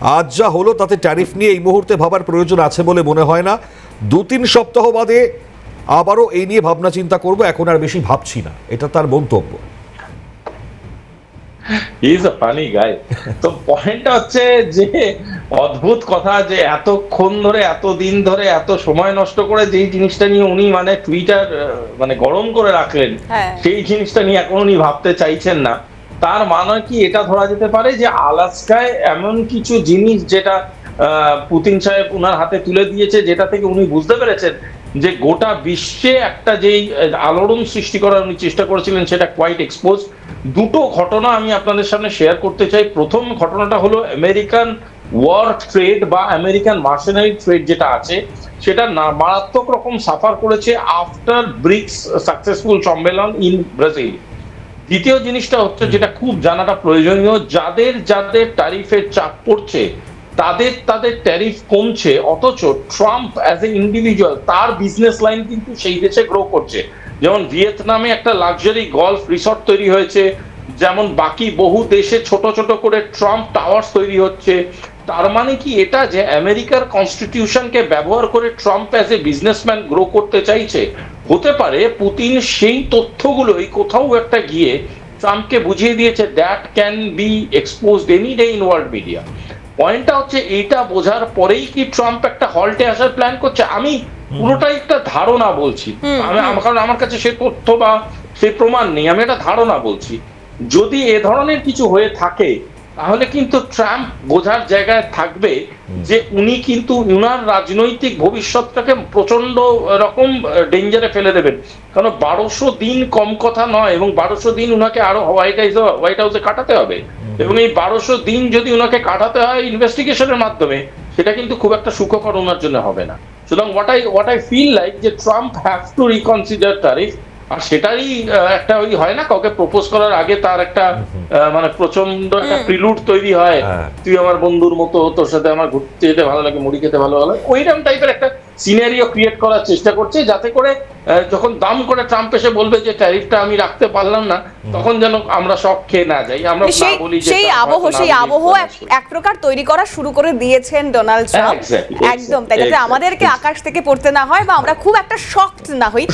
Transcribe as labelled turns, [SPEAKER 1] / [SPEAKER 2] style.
[SPEAKER 1] আজ যা হলো তাতে ট্যারিফ নিয়ে এই মুহূর্তে ভাবার প্রয়োজন আছে বলে মনে হয় না। দু তিন সপ্তাহ বাদে আবারও এই নিয়ে ভাবনা চিন্তা করব এখন আর বেশি ভাবছি না। এটা তার মন্তব্য।
[SPEAKER 2] ইজ আ ফানি গাই তো পয়েন্টটা হচ্ছে যে অদ্ভুত কথা যে এতক্ষণ ধরে এত দিন ধরে এত সময় নষ্ট করে যেই জিনিসটা নিয়ে উনি মানে টুইটার মানে গরম করে রাখলেন
[SPEAKER 3] হ্যাঁ।
[SPEAKER 2] সেই জিনিসটা নিয়ে এখন উনি ভাবতে চাইছেন না। তার মানে কি এটা ধরা যেতে পারে যে আলাস্কায় এমন কিছু জিনিস যেটা পুতিন সাহেব উনার হাতে তুলে দিয়েছে, যেটা থেকে উনি বুঝতে পেরেছেন যে গোটা বিশ্বে একটা যেই আলোড়ন সৃষ্টি করার উনি চেষ্টা করেছিলেন, সেটা কোয়াইট এক্সপোজ দুটো ঘটনা আমি আপনাদের সামনে শেয়ার করতে চাই। প্রথম ঘটনাটা হলো আমেরিকান ওয়ার ট্রেড বা আমেরিকান মার্সেনারি ট্রেড যেটা আছে, সেটা মারাত্মক রকম সাফার করেছে আফটার ব্রিক্স সাকসেসফুল সম্মেলন ইন ব্রাজিল দ্বিতীয় জিনিসটা হচ্ছে যেটা খুব জানাটা প্রয়োজনীয় যাদের যাদের ট্যারিফের চাপ পড়ছে তাদের তাদের ট্যারিফ কমছে অথচ ট্রাম্প অ্যাজ এ ইন্ডিভিজুয়াল তার বিজনেস লাইন কিন্তু সেই দেশে গ্রো করছে। যেমন ভিয়েতনামে একটা লাক্সারি গলফ রিসর্ট তৈরি হয়েছে যেমন বাকি বহু দেশে ছোট ছোট করে ট্রাম্প টাওয়ার্স তৈরি হচ্ছে। তার মানে কি এটা যে আমেরিকার কনস্টিটিউশনকে ব্যবহার করে Trump as a businessman grow করতে চাইছে হতে পারে পুতিন সেই তথ্যগুলোই কোথাও একটা গিয়ে ট্রাম্পকে বুঝিয়ে দিয়েছে that can be exposed any day in world media পয়েন্টটা হচ্ছে এইটা বোঝার পরেই কি ট্রাম্প একটা হল্টে আসার প্ল্যান করছে? আমি পুরোটাই একটা ধারণা বলছি। আমি আমার- কারণ আমার কাছে সে তথ্য বা সে প্রমাণ নেই আমি একটা ধারণা বলছি। যদি এ ধরনের কিছু হয়ে থাকে তাহলে কিন্তু ট্রাম্প বোঝার জায়গায় থাকবে যে উনি কিন্তু উনার রাজনৈতিক ভবিষ্যৎটাকে প্রচণ্ড রকম ডেঞ্জারে ফেলে দেবেন। কারণ বারোশো দিন কম কথা নয় এবং বারোশো দিন উনাকে আরও হোয়াইট হাউস হোয়াইট হাউসে কাটাতে হবে। এবং এই বারোশো দিন যদি উনাকে কাটাতে হয় ইনভেস্টিগেশনের মাধ্যমে সেটা কিন্তু খুব একটা সুখকর ওনার জন্য হবে না। সুতরাং what I what I feel like যে Trump have to reconsider tariff আর সেটারই একটা ওই হয় না কাউকে প্রপোজ করার আগে তার একটা মানে প্রচণ্ড একটা প্রিলুড তৈরি হয়।
[SPEAKER 1] হ্যাঁ।
[SPEAKER 2] তুই আমার বন্ধুর মতো তোর সাথে আমার ঘুরতে যেতে ভালো লাগে মুড়ি খেতে ভালো লাগে। ওইরকম টাইপের একটা সিনারিও ক্রিয়েট করার চেষ্টা করছে যাতে করে যখন দাম করে ট্রাম্প এসে বলবে যে ট্যারিফটা আমি রাখতে পারলাম না তখন যেন আমরা সব খেয়ে না যাই। আমরা না বলি যে
[SPEAKER 3] সেই আবহ সেই আবহ এক- প্রকার তৈরি করা শুরু করে দিয়েছেন ডোনাল্ড ট্রাম্প
[SPEAKER 2] Exactly, exactly,
[SPEAKER 3] একদম তাই যাতে আমাদেরকে আকাশ থেকে পড়তে না হয় বা আমরা খুব একটা শকড না হই।